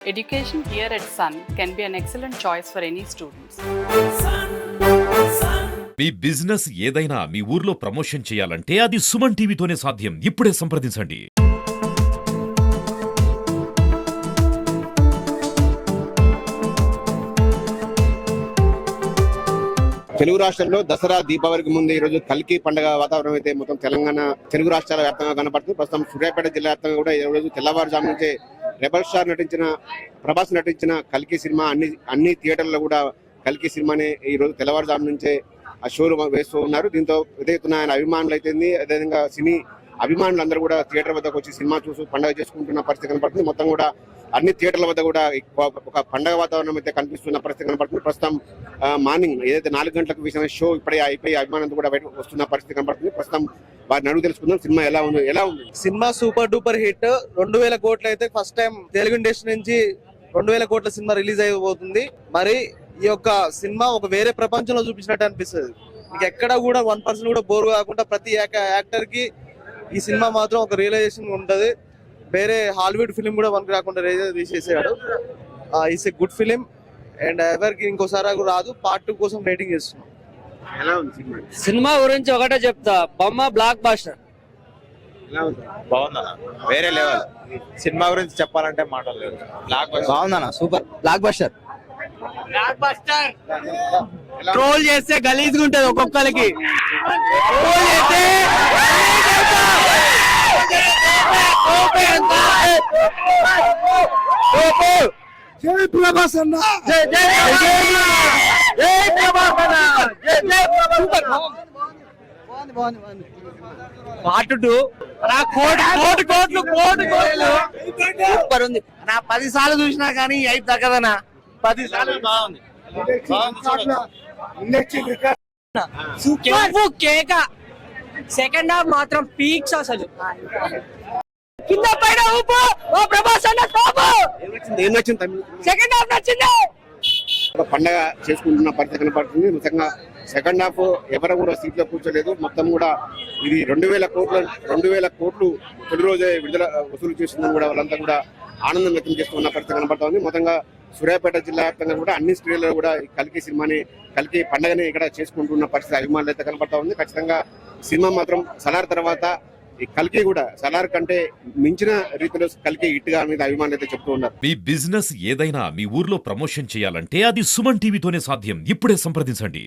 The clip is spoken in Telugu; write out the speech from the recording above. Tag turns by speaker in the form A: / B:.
A: Education here at Sun can be an excellent choice for any students.
B: మీ బిజినెస్ ఏదైనా మీ ఊర్లో ప్రమోషన్ చేయాలంటే అది సుమన్ టీవీతోనే సాధ్యం. ఇప్పుడే సంప్రదించండి.
C: తెలుగు రాష్ట్రాల్లో దసరా దీపావళికి ముందు ఈ రోజు కల్కి పండుగ వాతావరణం అయితే మొత్తం తెలంగాణ తెలుగు రాష్ట్రాల వ్యాప్తంగా కనపడుతుంది. ప్రస్తుతం సూర్యాపేట జిల్లా వ్యాప్తంగా కూడా ఈ రోజు తెల్లవారుజాము నుంచే రెబల్ స్టార్ నటించిన ప్రభాస్ నటించిన కల్కి సినిమా అన్ని అన్ని థియేటర్లో కూడా కల్కి సినిమాని ఈ రోజు తెల్లవారుజాము నుంచే ఆ షోలు వేస్తూ ఉన్నారు. దీంతో ఎదుగుతున్న ఆయన అభిమానులు అయితే అదేవిధంగా సినీ అభిమానులు అందరూ కూడా థియేటర్ వద్దకు వచ్చి సినిమా చూసి పండుగ చేసుకుంటున్న పరిస్థితి కనపడుతుంది. మొత్తం కూడా అన్ని థియేటర్ల వద్ద కూడా ఒక- పండగ వాతావరణం అయితే కనిపిస్తున్న పరిస్థితి కనపడుతుంది. ప్రస్తుతం మార్నింగ్ ఏదైతే నాలుగు గంటలకు వేసిన షో ఇప్పుడే అయిపోయి అభిమానులు కూడా బయట వస్తున్న పరిస్థితి కనపడుతుంది. ప్రస్తుతం వారిని అడుగు తెలుసుకుందాం. సినిమా ఎలా ఉంది? ఎలా ఉంది?
D: Cinema super duper hit. రెండు వేల కోట్లు అయితే ఫస్ట్ టైం తెలుగు ఇండస్ట్రీ నుంచి రెండు వేల కోట్ల సినిమా రిలీజ్ అయిపోతుంది. మరి ఈ యొక్క సినిమా ఒక వేరే ప్రపంచంలో చూపించినట్టు అనిపిస్తుంది. మీకు ఎక్కడ కూడా వన్ పర్సెంట్ కూడా బోర్ కాకుండా ప్రతి యాక్టర్కి ఈ సినిమా మాత్రం ఒక రియలైజేషన్ ఉంటది. వేరే హాలీవుడ్ ఫిలిం కూడా వన్ రాకుండా తీసేసాడు it's a good film. And ఎవరికి ఇంకోసారి రాదు. పార్ట్ టూ కోసం వెయిటింగ్ చేస్తున్నాం.
C: ఎలా ఉంది సినిమా
E: సినిమా గురించి ఒకటే చెప్తా బొమ్మ బ్లాక్ బాస్టర్
C: ఎలా ఉంది
F: బాగుందన్న వేరే లెవెల్ సినిమా గురించి చెప్పాలంటే మాటలు లేవు బ్లాక్ బస్టర్.
E: బాగుందన్న సూపర్ బ్లాక్ బాస్టర్? ట్రోల్ చేస్తే గలీజ్గా ఉంటది ఒక్కొక్కరికి ట్రోల్ చేస్తే జై ప్రభాస్ అన్న జై జై పార్ట్ టూ నా కోటి కోటి కోట్లు కోటి కోట్లు. సూపర్ ఉంది. నా పది సార్లు చూసినా కానీ ఐదు తగ్గదనా పది సార్లు. బాగుంది
G: కేకు. కేక సెకండ్ హాఫ్ మాత్రం పీక్స్ అసలు. కింద పైన ఊపు. ఓ ప్రభాస్ అన్న టాప్
C: ఏం నచ్చింది?
G: సెకండ్ హాఫ్ నచ్చింది.
C: ఒక పండగ చేసుకుంటున్న పరిస్థితి కనపడుతుంది. నిజంగా సెకండ్ హాఫ్ ఎవరు కూడా సీట్లో కూర్చోలేదు. మొత్తం కూడా ఇది రెండు వేల కోట్ల రెండు వేల కోట్లు తొలి రోజే విడుదల వసూలు చేసిందని కూడా వాళ్ళంతా కూడా ఆనందం వ్యక్తం చేస్తున్న పరిస్థితి కనపడుతోంది. మొత్తంగా సూర్యాపేట జిల్లా వ్యాప్తంగా కూడా అన్ని స్త్రీలలో కూడా ఈ కల్కి సినిమాని కల్కి పండగని ఇక్కడ చేసుకుంటున్న పరిస్థితి అభిమానులు అయితే కనపడతా ఉంది ఖచ్చితంగా సినిమా మాత్రం సలార్ తర్వాత ఈ కల్కి కూడా సలార్ కంటే మించిన రీతిలో కల్కి హిట్గా అనేది అభిమానులు అయితే చెప్తూ ఉన్నారు.
B: మీ బిజినెస్ ఏదైనా మీ ఊర్లో ప్రమోషన్ చేయాలంటే అది సుమన్ టీవీతోనే సాధ్యం. ఇప్పుడే సంప్రదించండి.